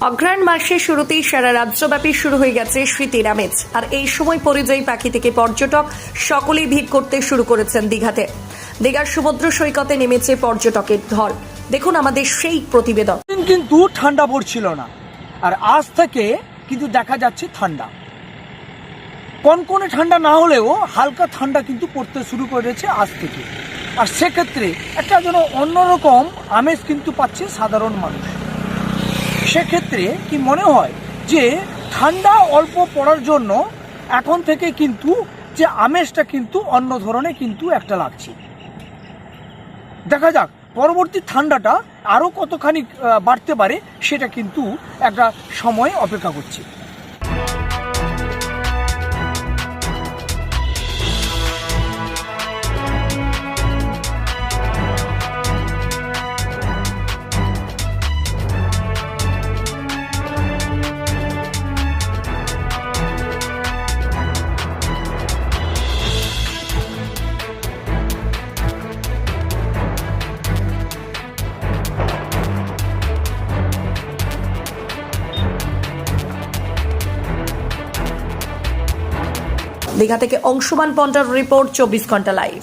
অগ্রায়ণ মাসের শুরুতেই সারা রাজ্যব্যাপী শুরু হয়ে গেছে শীতের আমেজ। আর এই সময় পরিযায়ী পাখি থেকে পর্যটক সকলেই ভিড় করতে শুরু করেছেন দীঘাতে। দীঘার সমুদ্র সৈকতে নেমেছে পর্যটকের ঢল। দেখুন আমাদের সেই প্রতিবেদন। কিন্তু ঠান্ডা পড়ছিল না। আর আজ থেকে কিন্তু দেখা যাচ্ছে ঠান্ডা। কনকনে ঠান্ডা না হলেও হালকা ঠান্ডা কিন্তু পড়তে শুরু করেছে আজ থেকে। আর সেক্ষেত্রে একটা যেন অন্যরকম আমেজ কিন্তু পাচ্ছে সাধারণ মানুষ। সেক্ষেত্রে কি মনে হয় যে ঠান্ডা অল্প পড়ার জন্য এখন থেকে কিন্তু যে আমেজটা কিন্তু অন্য ধরনের কিন্তু একটা লাগছে। দেখা যাক, পরবর্তী ঠান্ডাটা আরও কতখানি বাড়তে পারে সেটা কিন্তু একটা সময় অপেক্ষা করছে। দীঘা থেকে অংশুমান পন্টার রিপোর্ট চব্বিশ ঘণ্টা লাইভ